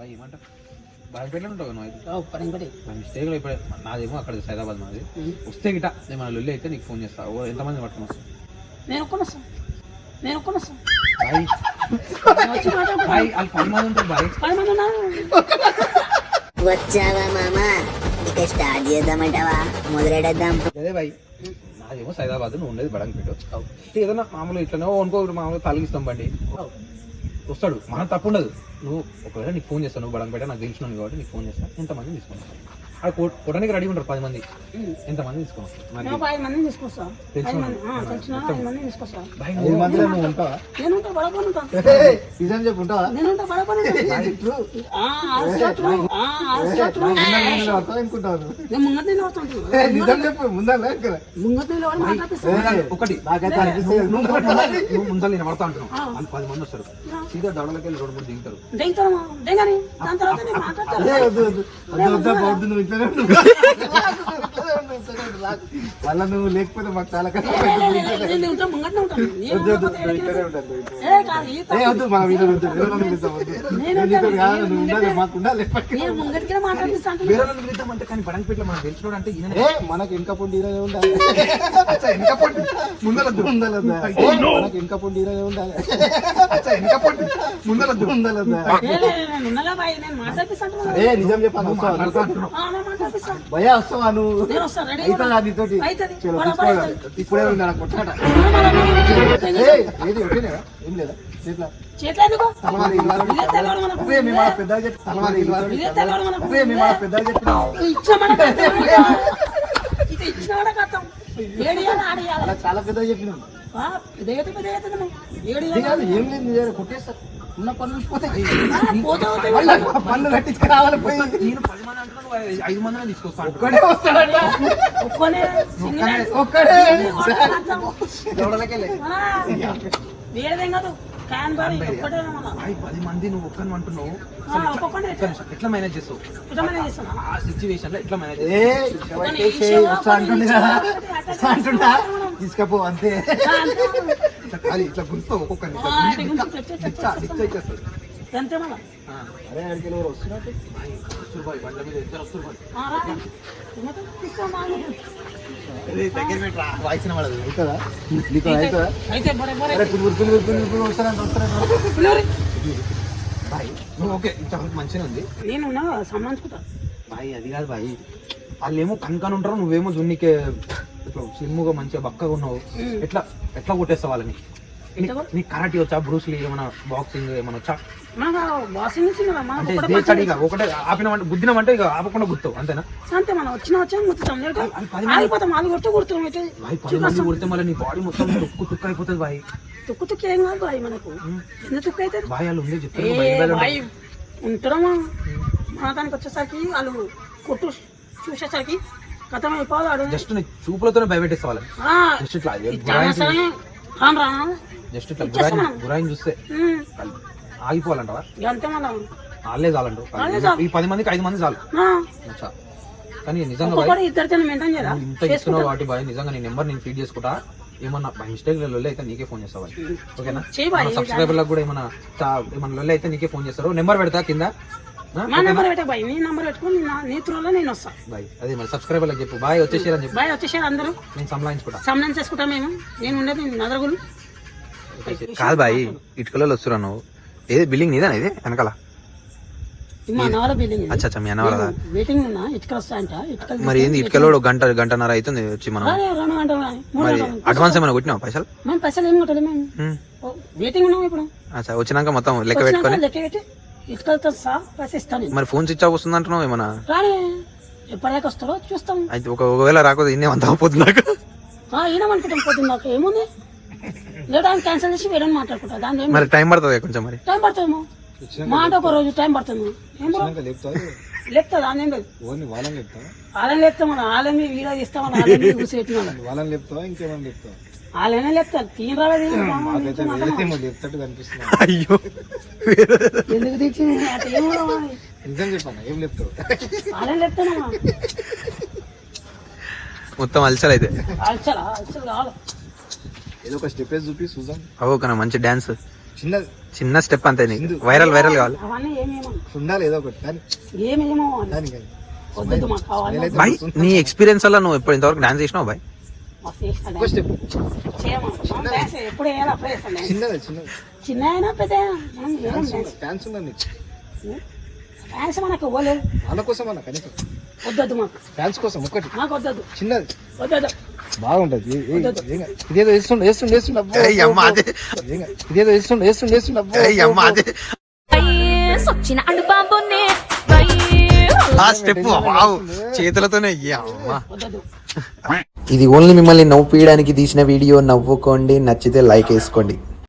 Bye ఉంటావు నువ్వు అయితే. పని ఇంకోటి నా మిస్టేక్లో ఇప్పుడు నాదేమో అక్కడ సైదాబాద్ మాది. వస్తే గిట నేను మన లొల్లి అయితే నీకు ఫోన్ చేస్తా. ఓ ఎంతమంది నేను నేను బాయ్. బాయ్. వాళ్ళు పది మంది ఉంటారు బాయ్. పది మంది ఉన్నారు. వచ్చావా మామా? ఇక స్టార్ట్ చేద్దామంటావా? మొదలెడద్దాం అదే బాయ్. నాదేమో సైదాబాద్ నువ్వు ఉండేది బడంగి పెట్టు ఏదైనా మామూలు ఇట్లనే అనుకో మామూలుగా తలిగిస్తాం బండి. వస్తాడు. మన తప్పు ఉండదు. నువ్వు ఒకవేళ నీకు ఫోన్ చేస్తాను నువ్వు బడంపేట నాకు తెలిసిన కాబట్టి నీకు ఫోన్ చేస్తా. ఎంతమంది తీసుకుంటాను అక్కడ కొట్టడానికి రెడీ ఉంటారు పది మంది. ఐదు మంది ఆ, తెలిసిన ఐదు మందిని తీసుకొస్తా బాయ్ ఐదు నువ్వు మందిలో నువ్వు ఉంటావా? నేను ఉంటా బడపని ఉంటా నిజం చెప్పు ఉంటావా? నేను ఉంటా బడపని ఉంటా ఆ, ఆరు షర్ట్లు, ఆ, ఆరు షర్ట్లు. అర్థం అనుకుంటావు నువ్వు. నేను ముంగట్ నీళ్ళు వస్తాను ఏ, నిజం చెప్పు ముందా ఏ, ఒకటి. ముందర నేను పడతా వాళ్ళు పది మంది వస్తారు. సీదా దవడలకి వెళ్ళి రెండు మూడు దిగుతారు దెంగతాను బాగుంది నువ్వు ఇట్లనే. మళ్ళా లేకపోతే మాకు చాలా కష్టం నేను ఉంటా ముంగట్నే ఉంటాను నేను వద్దు వద్దు ఉండకపోతే నువ్వు ఎక్కడికి ఇక్కడే ఉంటాను నువ్వు ఇక్కడే. ఏ కాదు ఈ ఏ వద్దు మన మీద మాకు ఉండాలి కానీ బడంపేటలో మనం తెలిసినోడు అంటే మనకి ఇంకా పొండి ఈరోజే ఉండాలి. వెనక పొండి. ముందరొద్దు ఉండాలొద్దా? మనకి ఇంకా పొండి ఈరోజే ఉండాలి. వెనక పొండి. ముందరొద్దు ఉండాలొద్దా? నిజం చెప్పాను భయ్యా వస్తావా నువ్వు అవుతుందా నీతోటి? ఇప్పుడే ఉంది నాకు కొట్టాట. ఏది ఏం లేదా? పెద్దగా చెప్పినాం చాలా చెప్పినాం. కాదు ఏం లేదు కొట్టేస్తారు. ఉన్న పనులు పోతాయి కట్టించుకురావాలి పోయి. నేను పది మంది అంటున్నాను ఐదు- మంది తీసుకొస్తా అంటున్నావు. ఒక్కడే వస్తాడట. ఒక్కనే సింగిల్ ఒక్కడే. కథం. దొడలకెళ్ళే ఆ, వేరేదేం కాదు క్యాన్ బారీ ఒక్కటే మన భాయ్ పది మంది నువ్వు ఒక్కని అంటున్నావు. ఎట్లా మేనేజ్ చేస్తావు? ఆ సిచ్యువేషన్లో ఎట్లా మేనేజ్ అంటుండే. తీసుకపో అంతే. అది ఇట్లా గుర్తావు ఒక్కొక్కరిని. ఇట్లా ఆ, గుంజి ఇట్లా డిక్కా- గుంజి చెక్ డిక్కా- చేస్తాం. డిక్కా ఇచ్చేస్తాడు. అంతే ఆ, అరే ఎవరు వస్తున్నట్టు భాయ్, బండ్ల మీద ఇద్దరు వస్తురు భాయ్. ఆ, రా. తినకు, తీసుకో, మా ఆయన. వాయిస్ వినబడదు. అవుతుందా? నీకు అవుతుందా? అయితే బరే బరే. అరే పులుగురు పులుగురు పులుగురు పులుగురు వస్తారంట వస్తారంట పిల్లలు. భాయ్ నువ్వు ఓకే ఇంతవరకు మంచిగా ఉంది. నేను సంబంధించుకుంటా భాయ్ అది కాదు భాయ్ వాళ్ళు ఏమో కనుకని ఉంటారు నువ్వేమో జున్నికే ఇట్లా స్లిమ్గా మంచిగా బక్కగా ఉన్నావు. ఎట్లా ఎట్లా కొట్టేస్తావు వాళ్ళని? నీకు కరాటీ వచ్చా బ్రూస్లీ ఏమైనా బాక్సింగ్ ఏమైనా వచ్చా? అంటే ఒకటే ఇక ఆపకుండా గుర్తావు అంతేనా? అంతే మనం వచ్చిన వచ్చా ఆగిపోతాం వాళ్ళు పది మంది కొడితే మళ్ళీ నీ బాడీ మొత్తం తుక్కు తుక్కు అయిపోతుంది భాయ్ తుక్కు తుక్కు ఏం కాదు బాయ్ మనకు. తుక్కు అయితే వాళ్ళు ఉంటారమ్మా. మన దానికి వచ్చేసరికి వాళ్ళు కొట్టు చూసేసరికి కథం అయిపోవాడు జస్ట్ నీ చూపులతోనే భయపెట్టేస్తా వాళ్ళని జస్ట్ ఇట్లా గురాయిని జస్ట్ ఇట్లా గురాయిని గురాయిని చూస్తే. ఆగిపోవాలంటవా? మనం వాళ్ళే చాలంటావు వాళ్ళే చాలు. ఈ పది మందికి ఐదు మంది చాలు. అచ్చా. కానీ నిజంగా భాయ్ ఒక్కొక్కటి ఇద్దరితో మెయింటైన్ చేయాలా? నువ్వు ఇంత ఇస్తున్నావు కాబట్టి బాయ్ నిజంగా నీ నెంబర్ నేను ఫీడ్ చేసుకుంటా. ఏమన్నా బై మిస్టేక్ లొల్లి అయితే నీకే ఫోన్ చేస్తా బాయ్? ఓకేనా? చేయి బాయ్ సబ్స్క్రైబర్లకు కూడా ఏమన్నా చా- ఏమన్నా లొల్లి అయితే నీకే ఫోన్ చేస్తారు? నెంబర్ పెడతా కింద? నా నెంబర్ పెట్టే బాయ్. నీ నెంబర్ పెట్టుకుని నా నీ త్రూలో నేను వస్తా. బాయ్ అదే మరి సబ్స్క్రైబర్లకు చెప్పు. బాయ్ వచ్చేసారని చెప్పు. బాయ్ వచ్చేసారు అందరూ. నేను సంలాయించుకుంటా సమనం చేసుకుంటా మేము. నేను ఉండేది నదరుగులు. కాదు బాయ్ ఇటుకలో వస్తురా నువ్వు? ఏది బిల్డింగ్ నీదేనా ఇది వెనకాల? ఇది మా అన్నవాళ్ళ బిల్డింగ్. ఇది. అచ్చా అచ్చా మీ అన్న వాళ్ళదా వెయిటింగ్ ఉన్నా ఇటుకలు వస్తాయంట. ఇటుకలు మరి ఏంది ఇటుకలో గంట గంటన్నర అవుతుంది వచ్చి మనం? రెండు గంటలు మరి అడ్వాన్స్ ఏమైనా కొట్టినావు పైసలు? మేము పైసలు కొట్టలేదు మేము. ఉమ్. ఓ, వెయిటింగ్ ఉన్నాం ఇప్పుడు. అచ్చా వచ్చినాక మొత్తం లెక్క పెట్టుకొని? లెక్క పెట్టి ఇటుకలతో సహా. మరి ఫోన్ స్విచ్ ఆఫ్ వస్తుంది అంటున్నావు ఏమన్నా? రాని. ఎప్పటిదాకా వస్తాడో చూస్తాం. అయితే ఒక ఒకవేళ రాకపోతే ఇన్నే అంత అవుతుంది నాకు? పోతుంది నాకు? ఏముంది? లేదా క్యాన్సిల్ చేసి వేరే మాట్లాడుకుంటా. దాని మరి టైం పడుతుంది కొంచెం మరి? టైం పడుతుందేమో? మా అంటే ఒక రోజు టైం పడుతుంది. లేపుతుంది దాని ఏం లేదు. ఓన్లీ వాళ్ళని లేపుతావా? వాళ్ళని లేపుతామని వాళ్ళని వీడియో తీస్తామని వాళ్ళని కూర్చోబెట్టిన వాళ్ళని లేపుతావా? ఇంకేమైనా లేపుతావా? వాళ్ళనే లేపుతారు. తీన్ రాలేదు నాకైతే వేరేమో లేపుతట్టు కనిపిస్తుంది. అయ్యో. ఎందుకు తెచ్చి నిజం ఏం మొత్తం అలసలు అయితే. కావాలి. ఏదో ఒక స్టెప్ వేసి చూపి చూద్దాం. అవో మంచి డాన్స్. చిన్నది. చిన్న స్టెప్ అంతే నీకు. వైరల్ వైరల్ కావాలి. ఉండాలి ఏదో ఒకటి ఏమేమో. దానికి బాయ్ నీ ఎక్స్పీరియన్స్ వల్ల నువ్వు ఇప్పుడు ఇంతవరకు డాన్స్ చేసినావు బాయ్? ఎప్పుడు వేయాలి అప్పుడే చేస్తాం డాన్స్. చిన్నది. చిన్నది చిన్న అయినా పెద్ద మనం ఫ్యాన్స్ ఫ్యాన్స్ మనకు ఇవ్వలేదు. వాళ్ళ కోసం అన్న కనీసం. వద్దొద్దు మాకు. ఫ్యాన్స్ కోసం ఒకటి మాకు వద్దొద్దు. చిన్నది. వద్దొద్దు. బాగుంటది. ఇదేదో వేస్తుండే వేస్తుండే వేస్తుండే అబ్బో, ఏయ్ అమ్మ అదే. ఏం కాదు. ఇదేదో వేస్తుండే వేస్తుండే వేస్తుండే అబ్బో, ఏయ్ అమ్మ అదే. సొచ్చిన అడుబాబునే ఆ స్టెప్ వావ్. చేతులతోనే అయ్యా అమ్మ. ఇది ఓన్లీ మిమ్మల్ని నవ్వు పీయడానికి తీసిన వీడియో. నవ్వుకోండి నచ్చితే లైక్ వేసుకోండి.